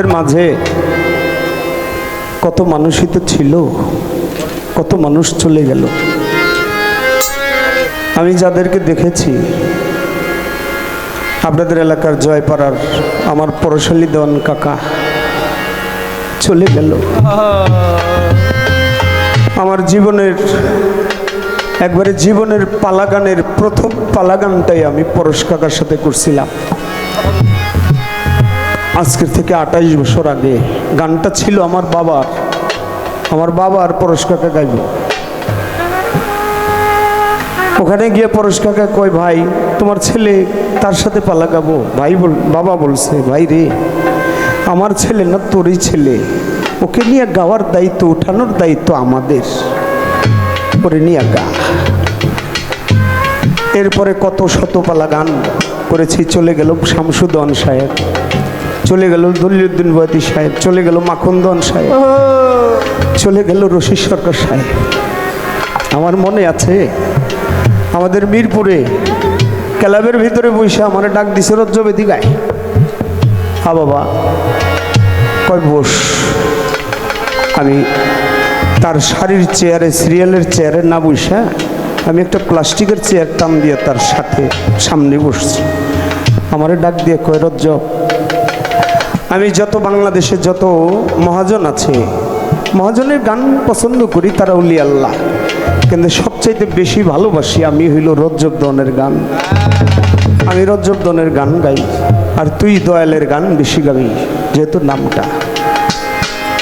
আমাদের মাঝে কত মানুষই তো ছিল, কত মানুষ চলে গেল। আমি যাদেরকে দেখেছি, আপনাদের এলাকার জয়পাড়ার আমার পরশালী দন কাকা চলে গেল। আমার জীবনের, একবারে জীবনের পালাগানের প্রথম পালাগানটাই আমি পরশ কাকার সাথে করছিলাম। আজকের থেকে আঠাইশ বছর আগে গানটা ছিল আমার বাবার। আমার বাবা আর পরশ কাকা গাইব। ওখানে গিয়ে পরশ কাকা কয়, ভাই, তোমার ছেলে তার সাথে পালা গাবো ভাই বল, বাবা বলছে, ভাই রে, আমার ছেলে না তোরই ছেলে। ওকে নিয়ে গাওয়ার দায়িত্ব, উঠানোর দায়িত্ব আমাদের। করে নিয়ে গা। এরপরে কত শতপালা গান করেছি, চলে গেল শামসুদন সাহেব। চলে গেল দলিউদ্দিন বয়াতি সাহেব চলে গেল মাখন্দন সাহেব চলে গেল রশি সরকার সাহেব। আমার মনে আছে আমাদের মিরপুরে ক্লাবের ভিতরে বসে আমার ডাক দিছে রজ্জবেদি গায়। হা বাবা কয় বস আমি তার শাড়ির চেয়ারে সিরিয়ালের চেয়ারে না বসে আমি একটা প্লাস্টিকের চেয়ার টান দিয়ে তার সাথে সামনে বসছি। আমারে ডাক দিয়ে কয় রজ্জব আমি যত বাংলাদেশে যত মহাজন আছে, মহাজনের গান পছন্দ করি তারা উলি আল্লাহ। কিন্তু সবচাইতে বেশি ভালোবাসি আমি হইল রজ্জব দনের গান। আমি রজ্জব দনের গান গাই, আর তুই দয়ালের গান বেশি গাবি, যেহেতু নামটা।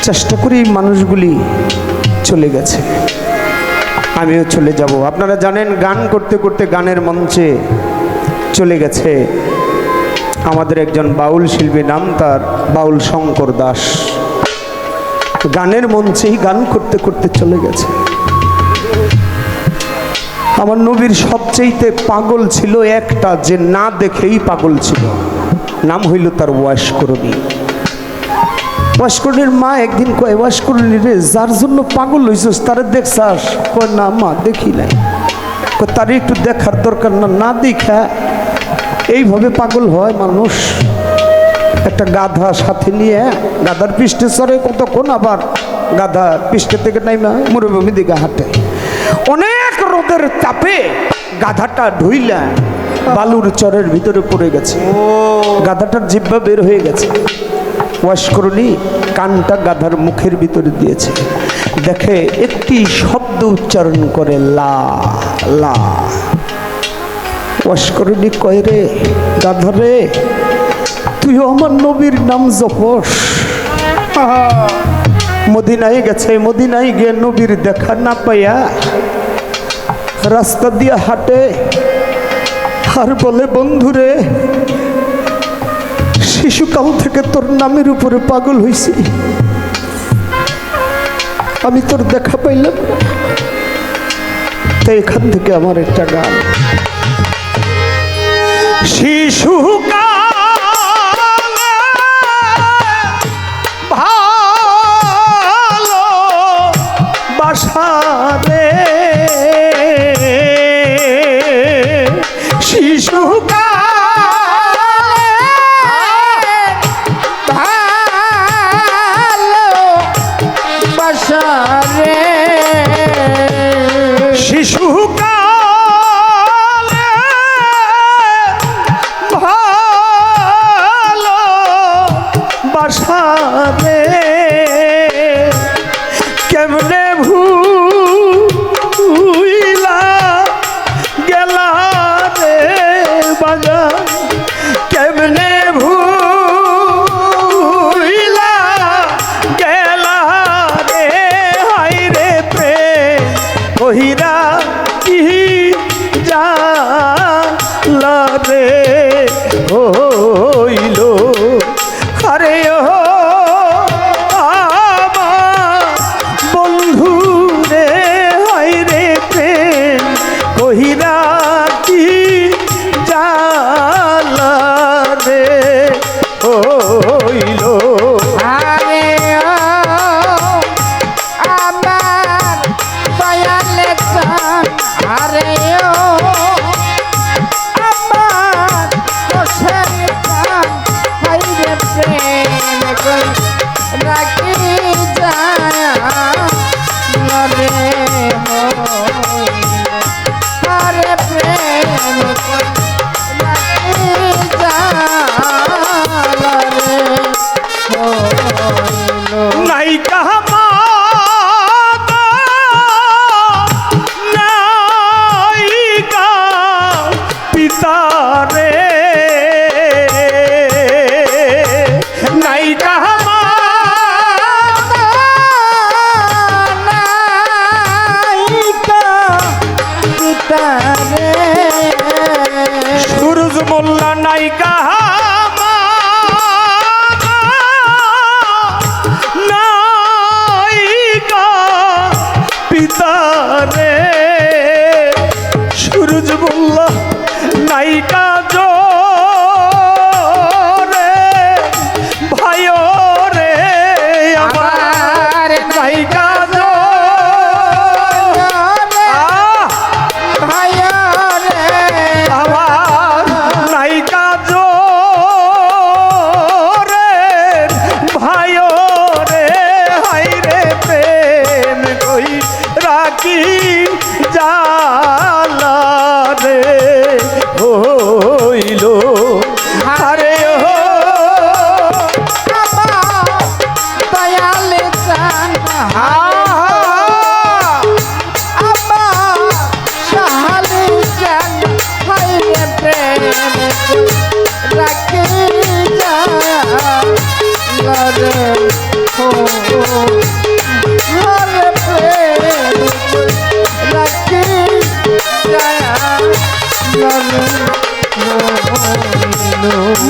চেষ্টা করি মানুষগুলি চলে গেছে। আমিও চলে যাব। আপনারা জানেন, গান করতে করতে গানের মঞ্চে চলে গেছে। আমাদের একজন বাউল শিল্পী নাম তার বাউল শঙ্কর দাস। গানের মঞ্চেই গান করতে করতে চলে গেছে। আমার নবীর সবচেয়েতে পাগল ছিল একটা, যে না দেখেই পাগল ছিল। নাম হইল তার ওয়াসকরণী ওয়াসকরণীর মা একদিন কয় ওয়াসকরণী রে, যার জন্য পাগল হইছিস, তারে দেখছাস? কয়, না মা, দেখি নাই। তারে একটু দেখার দরকার না না দেখা এইভাবে পাগল হয় মানুষ। একটা গাধা সাথে নিয়ে গাধার পৃষ্ঠে চড়ে কতক্ষণ আবার গাধা পৃষ্ঠে থেকে নাইমা মরুভূমি দিকে হাঁটে। অনেক রোদের চাপে গাধাটা ঢুইলা বালুর চরের ভিতরে পড়ে গেছে। গাধাটার জিব্বা বের হয়ে গেছে। ওয়াসকরণী কানটা গাধার মুখের ভিতরে দিয়েছে। দেখে একটি শব্দ উচ্চারণ করে লা লা। ওয়াসকরণী কয় রে গাধা রে? তুইও আমার নবীর নাম জপস। মদিনায় গেছে, মদিনায় গিয়ে নবীর দেখা না পাইয়া রাস্তা দিয়ে হাঁটে। আর বলে বন্ধুরে শিশুকাল থেকে তোর নামের উপরে পাগল হইছি। আমি তোর দেখা পাইলাম। তাই এখান থেকে আমার একটা গান। শিশুকালে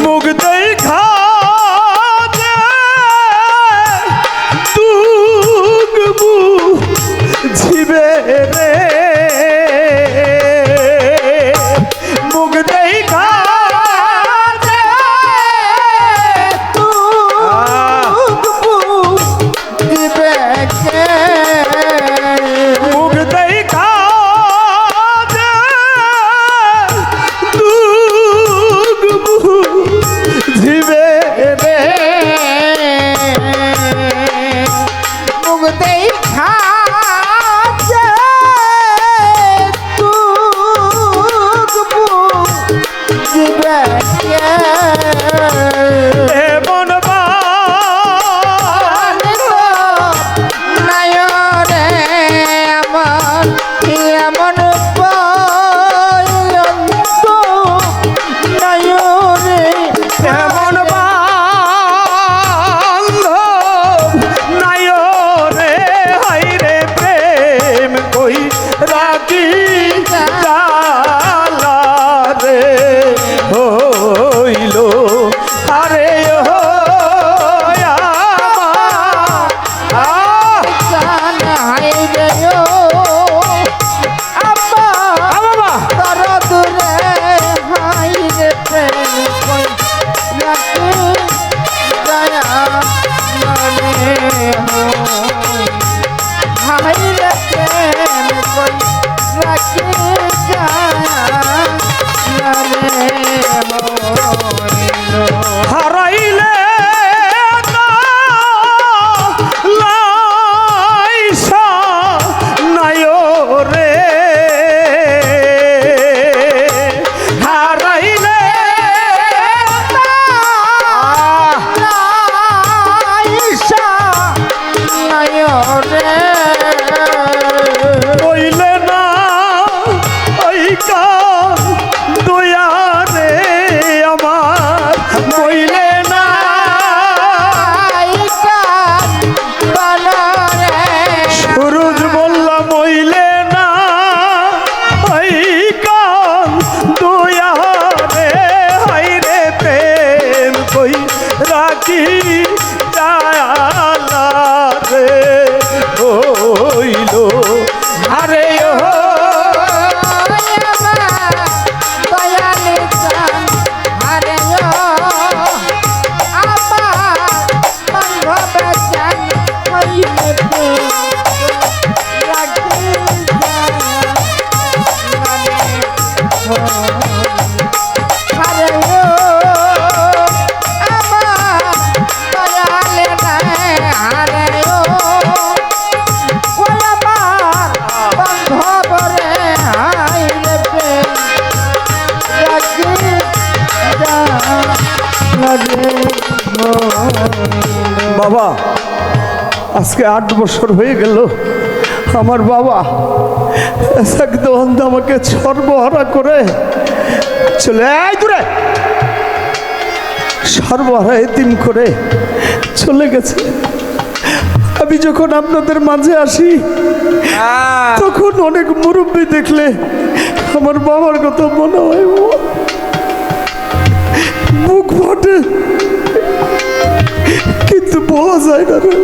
মুগ্ধ রাখি ওই আজকে আট বছর হয়ে গেল। আমার বাবা একদম আমাকে সর্বহারা করে চলে আয় দূরে। সর্বহারা এতিম করে চলে গেছে। আমি যখন আপনাদের মাঝে আসি তখন অনেক মুরব্বী দেখলে আমার বাবার কথা মনে হয়। বুক ফাটে। কিন্তু বলা যায় না রে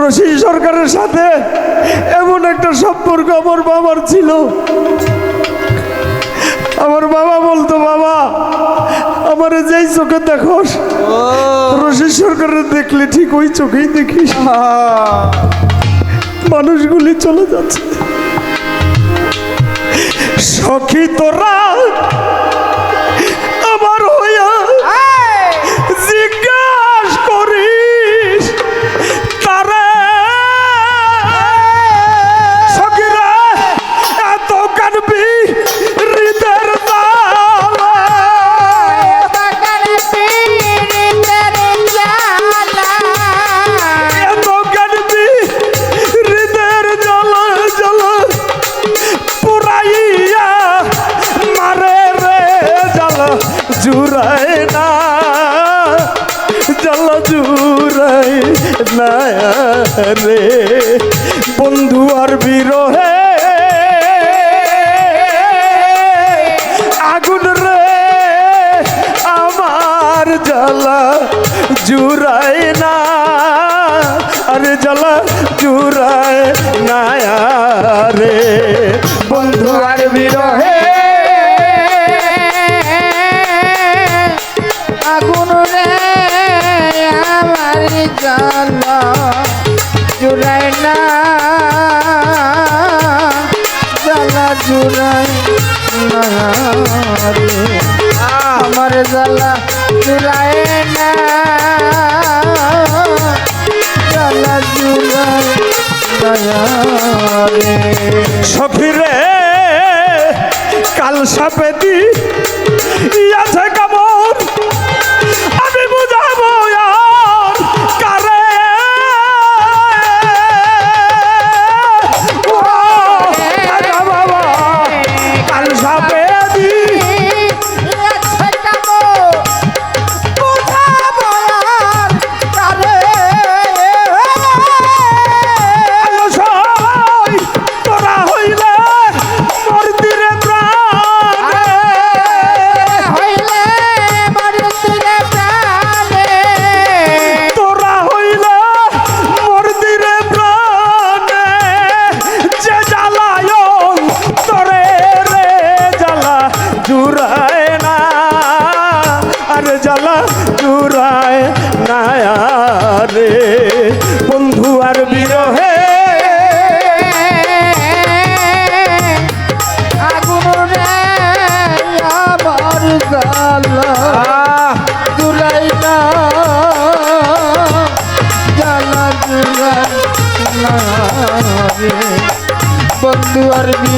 রশিদ সরকারের সাথে এমন একটা সম্পর্ক আমার বাবার ছিল। আমার বাবা বলতো বাবা আমার যেই চোখে দেখোস রশিদ সরকারের দেখলে ঠিক ওই চোখেই দেখিস। মানুষগুলি চলে যাচ্ছে। সখী তোরা জ্বালা জুড়ায় না রে। বন্ধু আর বিরহে। আগুন রে আমার জল জুড়াই না। জ্বালা জুড়াই না রে। আমার জ্বালা জুড়াই সফিরে কাল সাপে ইয়াছে দুয়ার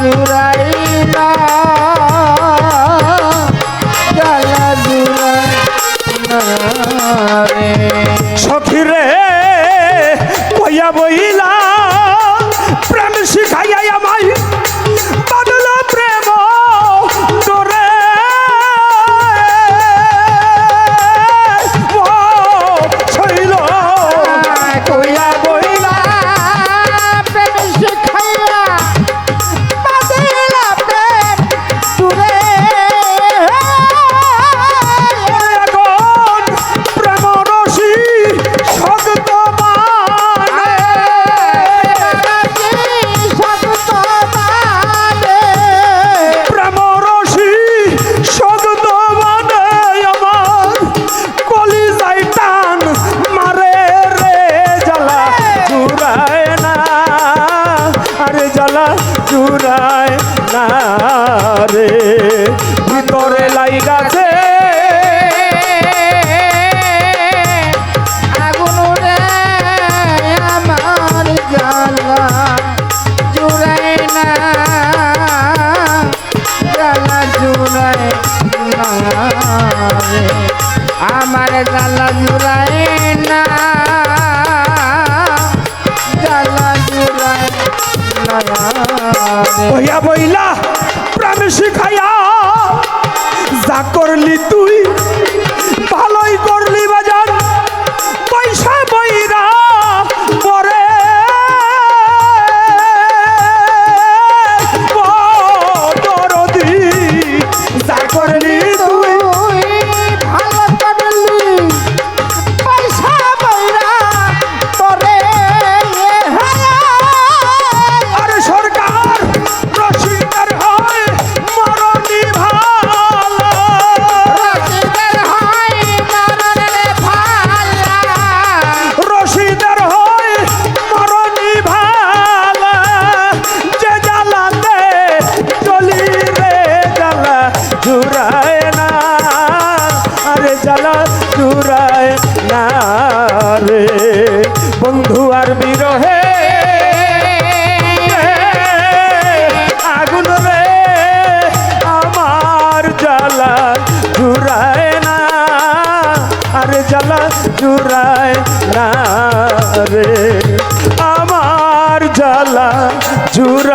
জুড়াইলা জ্বালা জুড়াইলা বইয়া বইলা প্রাণ শিখাইয়া যা করলি তুই Jura.